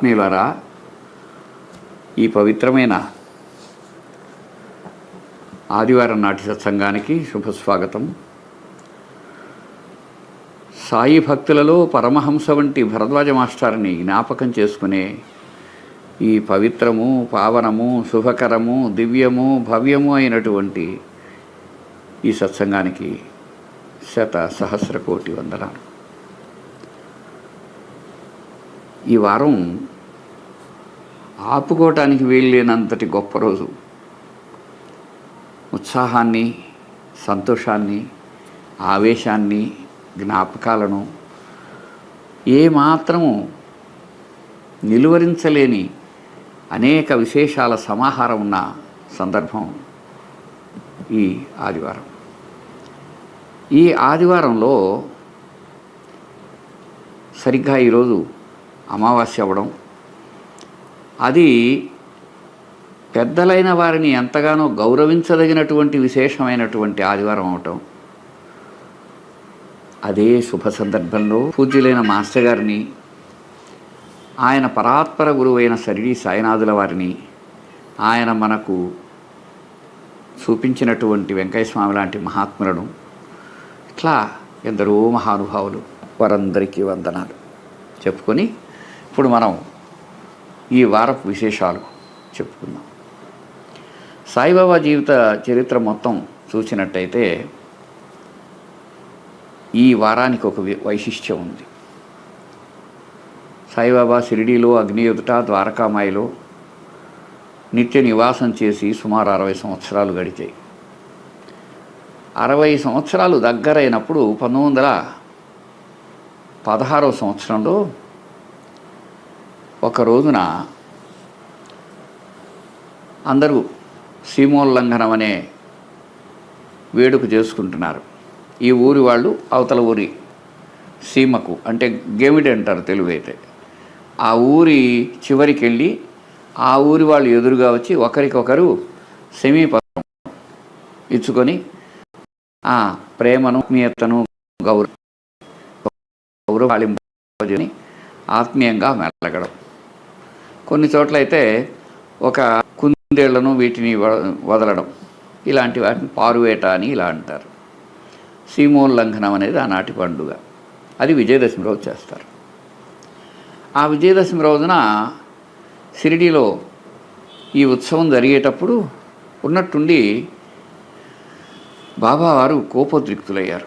ఆత్మీయులరా ఈ పవిత్రమైన ఆదివారం నాటి సత్సంగానికి శుభస్వాగతం. సాయి భక్తులలో పరమహంస వంటి భరద్వాజ మాస్టర్ని జ్ఞాపకం చేసుకునే ఈ పవిత్రము పావనము శుభకరము దివ్యము భవ్యము అయినటువంటి ఈ సత్సంగానికి శత సహస్ర కోటి వందనాలు. ఈ వారం ఆపుకోవటానికి వీల్లేనంతటి గొప్ప రోజు. ఉత్సాహాన్ని సంతోషాన్ని ఆవేశాన్ని జ్ఞాపకాలను ఏమాత్రము నిలువరించలేని అనేక విశేషాల సమాహారం ఉన్న సందర్భం ఈ ఆదివారం. ఈ ఆదివారంలో సరిగ్గా ఈరోజు అమావాస్య అవ్వడం అది పెద్దలైన వారిని ఎంతగానో గౌరవించదగినటువంటి విశేషమైనటువంటి ఆదివారం అవటం. అదే శుభ సందర్భంలో పూజ్యులైన మాస్టర్ గారిని ఆయన పరాత్పర గురువైన సరిడి సాయినాథుల వారిని ఆయన మనకు చూపించినటువంటి వెంకయ్య స్వామి లాంటి మహాత్ములను ఇట్లా ఎందరో మహానుభావులు వారందరికీ వందనాలు చెప్పుకొని ఇప్పుడు మనం ఈ వారపు విశేషాలు చెప్పుకుందాం. సాయిబాబా జీవిత చరిత్ర మొత్తం చూసినట్టయితే ఈ వారానికి ఒక వి- వైశిష్ట్యం ఉంది. సాయిబాబా షిరిడీలో అగ్ని ఎదుట ద్వారకామాయిలో నిత్య నివాసం చేసి సుమారు అరవై సంవత్సరాలు గడిచాయి. అరవై సంవత్సరాలు దగ్గరైనప్పుడు పంతొమ్మిది వందల పదహారవ సంవత్సరంలో ఒక రోజున అందరూ సీమోల్లంఘనం అనే వేడుక చేసుకుంటున్నారు ఈ ఊరి వాళ్ళు అవతల ఊరి సీమకు అంటే గేమిడి అంటారు తెలుగు అయితే ఆ ఊరి చివరికి వెళ్ళి ఆ ఊరి వాళ్ళు ఎదురుగా వచ్చి ఒకరికొకరు సెమీపత్రం ఇచ్చుకొని ఆ ప్రేమను ఆత్మీయతను గౌరవ గౌరవాళింపజని ఆత్మీయంగా మెలగడం కొన్ని చోట్ల అయితే ఒక కుందేళ్ళను వీటిని వ- వదలడం. ఇలాంటి వాటిని పారువేట అని ఇలా అంటారు. సీమోల్లంఘనం అనేది ఆనాటి పండుగ. అది విజయదశమి రోజు చేస్తారు. ఆ విజయదశమి రోజున షిరిడీలో ఈ ఉత్సవం జరిగేటప్పుడు ఉన్నట్టుండి బాబావారు కోపోద్రిక్తులయ్యారు.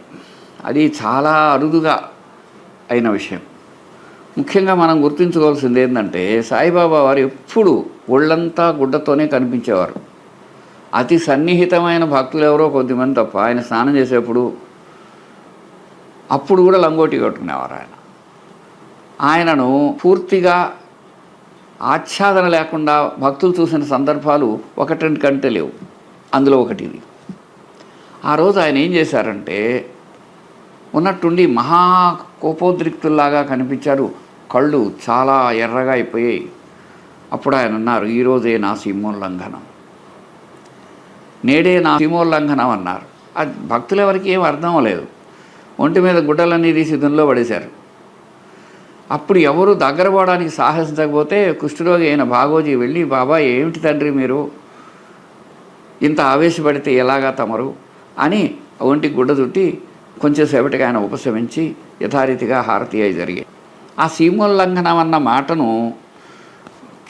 అది చాలా అరుదుగా అయిన విషయం. ముఖ్యంగా మనం గుర్తుంచుకోవాల్సింది ఏంటంటే సాయిబాబా వారు ఎప్పుడు ఒళ్ళంతా గుడ్డతోనే కనిపించేవారు. అతి సన్నిహితమైన భక్తులు ఎవరో కొద్దిమంది తప్ప ఆయన స్నానం చేసేప్పుడు అప్పుడు కూడా లంగోటి కట్టుకునేవారు ఆయన. ఆయనను పూర్తిగా ఆచ్ఛాదన లేకుండా భక్తులు చూసిన సందర్భాలు ఒకటి రెండు కంటే లేవు. అందులో ఒకటి ఇది ఆ రోజు ఆయన ఏం చేశారంటే ఉన్నట్టుండి మహా కోపోద్రిక్తుల్లాగా కనిపించారు కళ్ళు చాలా ఎర్రగా అయిపోయాయి. అప్పుడు ఆయన అన్నారు ఈరోజే నా సీమోల్లంఘనం నేడే నా సీమోల్లంఘనం అన్నారు. అది భక్తులు ఎవరికి ఏం అర్థం లేదు. ఒంటి మీద గుడ్డలన్నీ తీసి దునిలో పడేశారు. అప్పుడు ఎవరు దగ్గర పోవడానికి సాహసించకపోతే కుష్ఠరోగి అయిన భాగోజీ వెళ్ళి బాబా ఏమిటి తండ్రి మీరు? ఇంత ఆవేశపడితే ఎలాగా తమరు? అని ఒంటికి గుడ్డ చుట్టి కొంచెం సేపటికి ఆయన ఉపశమించి యథారీతిగా హారతి అయి జరిగాయి. ఆ సీమోల్లంఘనం అన్న మాటను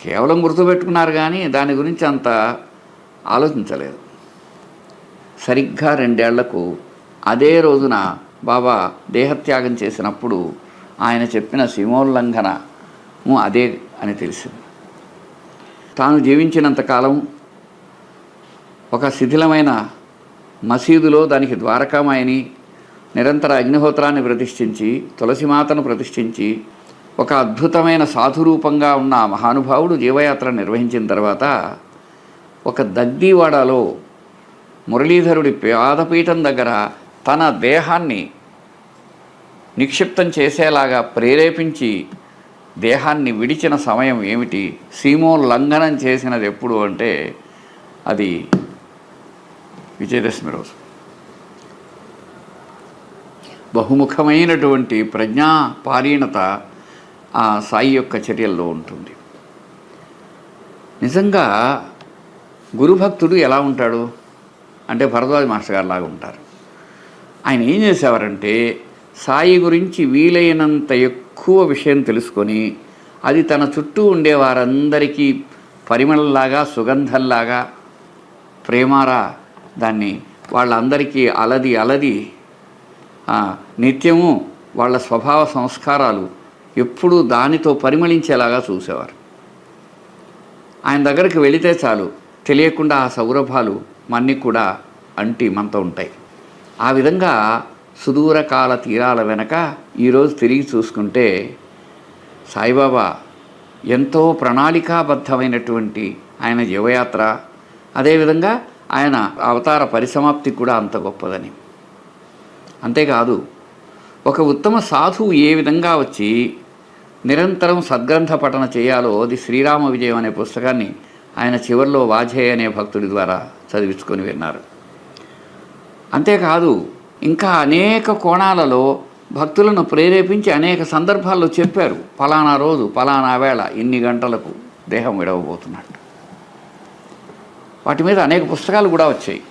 కేవలం గుర్తుపెట్టుకున్నారు కానీ దాని గురించి అంత ఆలోచించలేదు. సరిగ్గా రెండేళ్ళకు అదే రోజున బాబా దేహత్యాగం చేసినప్పుడు ఆయన చెప్పిన సీమోల్లంఘనము అదే అని తెలిసింది. తాను జీవించినంతకాలం ఒక శిథిలమైన మసీదులో దానికి ద్వారకామాయని నిరంతర అగ్నిహోత్రాన్ని ప్రతిష్ఠించి తులసిమాతను ప్రతిష్ఠించి ఒక అద్భుతమైన సాధురూపంగా ఉన్న ఆ మహానుభావుడు జీవయాత్ర నిర్వహించిన తర్వాత ఒక దగ్దీవాడలో మురళీధరుడి పాదపీఠం దగ్గర తన దేహాన్ని నిక్షిప్తం చేసేలాగా ప్రేరేపించి దేహాన్ని విడిచిన సమయం ఏమిటి? సీమోల్లంఘనం చేసినది ఎప్పుడు అంటే అది విజయదశమి రోజు. బహుముఖమైనటువంటి ప్రజ్ఞా పారీణత ఆ సాయి యొక్క చర్యల్లో ఉంటుంది. నిజంగా గురుభక్తుడు ఎలా ఉంటాడు? అంటే భరద్వాజ మాస్టర్ గారు లాగా ఉంటారు. ఆయన ఏం చేసేవారంటే సాయి గురించి వీలైనంత ఎక్కువ విషయం తెలుసుకొని అది తన చుట్టూ ఉండే వారందరికీ పరిమళంలాగా సుగంధంలాగా ప్రేమారా దాన్ని వాళ్ళందరికీ అలది అలది నిత్యము వాళ్ళ స్వభావ సంస్కారాలు ఎప్పుడూ దానితో పరిమళించేలాగా చూసేవారు. ఆయన దగ్గరికి వెళితే చాలు తెలియకుండా ఆ సౌరభాలు మన్ని కూడా అంటి మనతో ఉంటాయి. ఆ విధంగా సుదూరకాల తీరాల వెనక ఈరోజు తిరిగి చూసుకుంటే సాయిబాబా ఎంతో ప్రణాళికాబద్ధమైనటువంటి ఆయన జీవయాత్ర అదేవిధంగా ఆయన అవతార పరిసమాప్తి కూడా అంత గొప్పదని. అంతేకాదు ఒక ఉత్తమ సాధువు ఏ విధంగా వచ్చి నిరంతరం సద్గ్రంథ పఠన చేయాలో అది శ్రీరామ విజయం అనే పుస్తకాన్ని ఆయన చివరిలో వాజేయ అనే భక్తుడి ద్వారా చదివించుకొని విన్నారు. అంతేకాదు ఇంకా అనేక కోణాలలో భక్తులను ప్రేరేపించి అనేక సందర్భాల్లో చెప్పారు. ఫలానా రోజు ఫలానా వేళ ఇన్ని గంటలకు దేహం విడవబోతున్నట్టు. వాటి మీద అనేక పుస్తకాలు కూడా వచ్చాయి.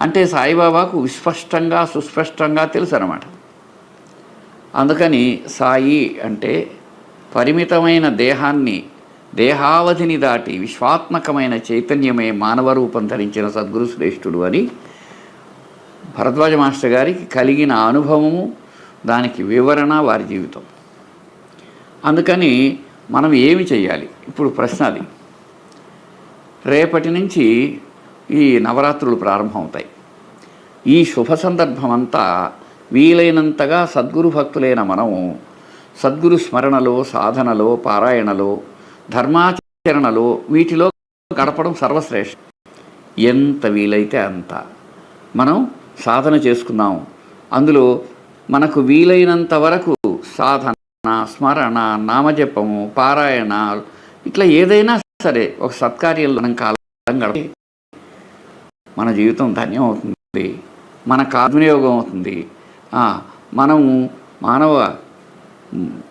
అంటే సాయిబాబాకు విస్పష్టంగా సుస్పష్టంగా తెలుసు అన్నమాట అందుకని సాయి అంటే పరిమితమైన దేహాన్ని దేహావధిని దాటి విశ్వాత్మకమైన చైతన్యమే మానవ రూపం ధరించిన సద్గురు శ్రేష్ఠుడు అని భరద్వాజ మాస్టర్ గారికి కలిగిన అనుభవము దానికి వివరణ వారి జీవితం. అందుకని మనం ఏమి చేయాలి ఇప్పుడు ప్రశ్న అది. రేపటి నుంచి ఈ నవరాత్రులు ప్రారంభమవుతాయి. ఈ శుభ సందర్భమంతా వీలైనంతగా సద్గురు భక్తులైన మనం సద్గురు స్మరణలో సాధనలో పారాయణలో ధర్మాచరణలో వీటిలో గడపడం సర్వశ్రేష్ఠ ఎంత వీలైతే అంత. మనం సాధన చేసుకుందాం. అందులో మనకు వీలైనంత వరకు సాధన స్మరణ నామజపము పారాయణ ఇట్లా ఏదైనా సరే ఒక సత్కార్యంలో మనం కాలం గడప మన జీవితం ధన్యం అవుతుంది. మన కాద్వినియోగం అవుతుంది. మనము మానవ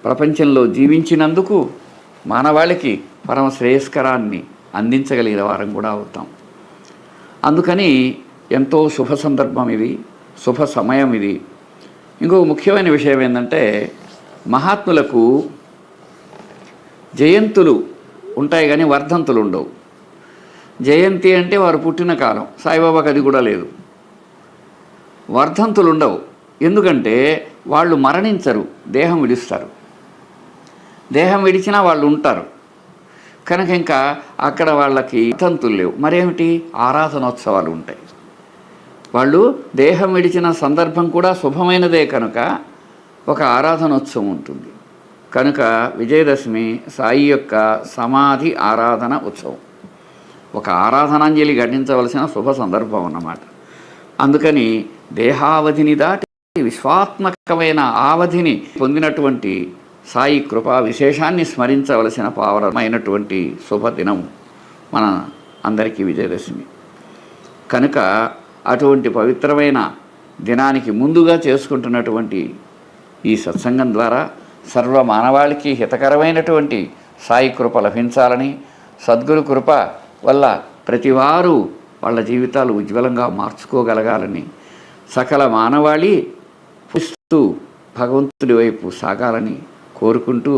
ప్రపంచంలో జీవించినందుకు మానవాళికి పరమ శ్రేయస్కరాన్ని అందించగలిగిన వారం కూడా అవుతాం. అందుకని ఎంతో శుభ సందర్భం ఇది శుభ సమయం ఇది. ఇంకొక ముఖ్యమైన విషయం ఏంటంటే మహాత్ములకు జయంతులు ఉంటాయి కానీ వర్ధంతులు ఉండవు. జయంతి అంటే వారు పుట్టిన కాలం. సాయిబాబాకి అది కూడా లేదు. వర్ధంతులు ఉండవు ఎందుకంటే వాళ్ళు మరణించరు దేహం విడుస్తారు. దేహం విడిచినా వాళ్ళు ఉంటారు. కనుక ఇంకా అక్కడ వాళ్ళకి తంతులు లేవు. మరేమిటి? ఆరాధనోత్సవాలు ఉంటాయి. వాళ్ళు దేహం విడిచిన సందర్భం కూడా శుభమైనదే కనుక ఒక ఆరాధనోత్సవం ఉంటుంది. కనుక విజయదశమి సాయి యొక్క సమాధి ఆరాధన ఉత్సవం. ఒక ఆరాధనాంజలి ఘటించవలసిన శుభ సందర్భం అన్నమాట. అందుకని దేహావధిని దాటి విశ్వాత్మకమైన ఆవధిని పొందినటువంటి సాయి కృపా విశేషాన్ని స్మరించవలసిన పావనమైనటువంటి శుభదినం మన అందరికీ విజయదశమి. కనుక అటువంటి పవిత్రమైన దినానికి ముందుగా చేసుకుంటున్నటువంటి ఈ సత్సంగం ద్వారా సర్వ మానవాళికి హితకరమైనటువంటి సాయి కృప లభించాలని సద్గురు కృప వల్ల ప్రతివారు వాళ్ళ జీవితాలు ఉజ్వలంగా మార్చుకోగలగాలని సకల మానవాళి పుస్తూ భగవంతుడి వైపు సాగాలని కోరుకుంటూ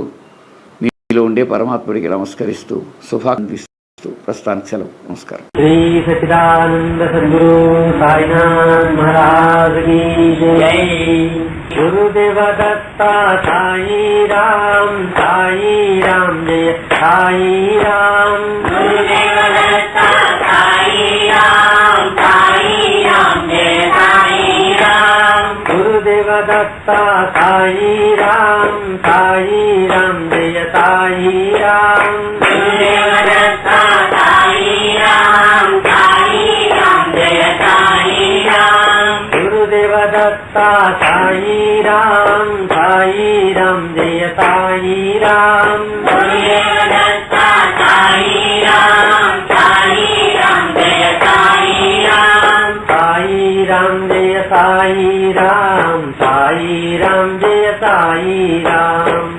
మీలో ఉండే పరమాత్ముడికి నమస్కరిస్తూ శుభాకాంక్షిస్తూ ఆశిస్తూ ప్రస్తుతానికి సెలవు. నమస్కారం. శ్రీ సచిదానంద సద్గురు సాయినాథ్ మహారాజ్ జై. సాయి రామ్ సాయి రామ్ జయ సాయి రామ్. దత్త సాయి రామ్ సాయి రామ్ జయ సాయి రామ్. ी साई राम साई राम जय साई राम ताई राम देवतायी राम ताई राम देवतायी राम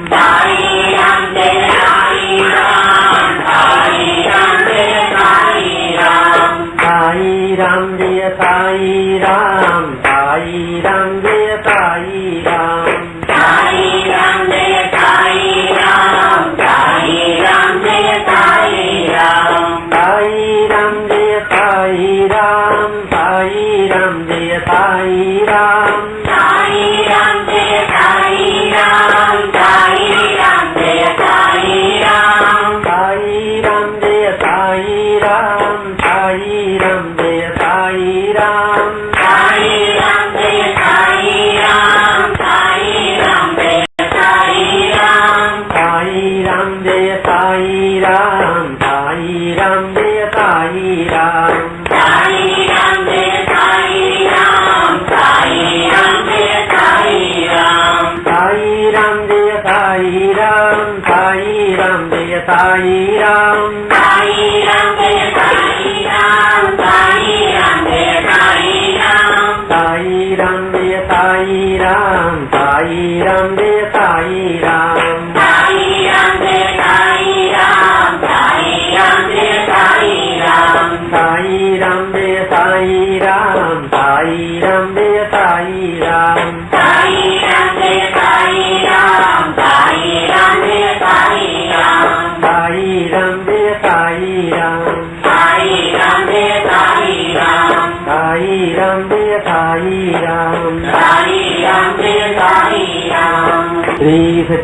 साई राम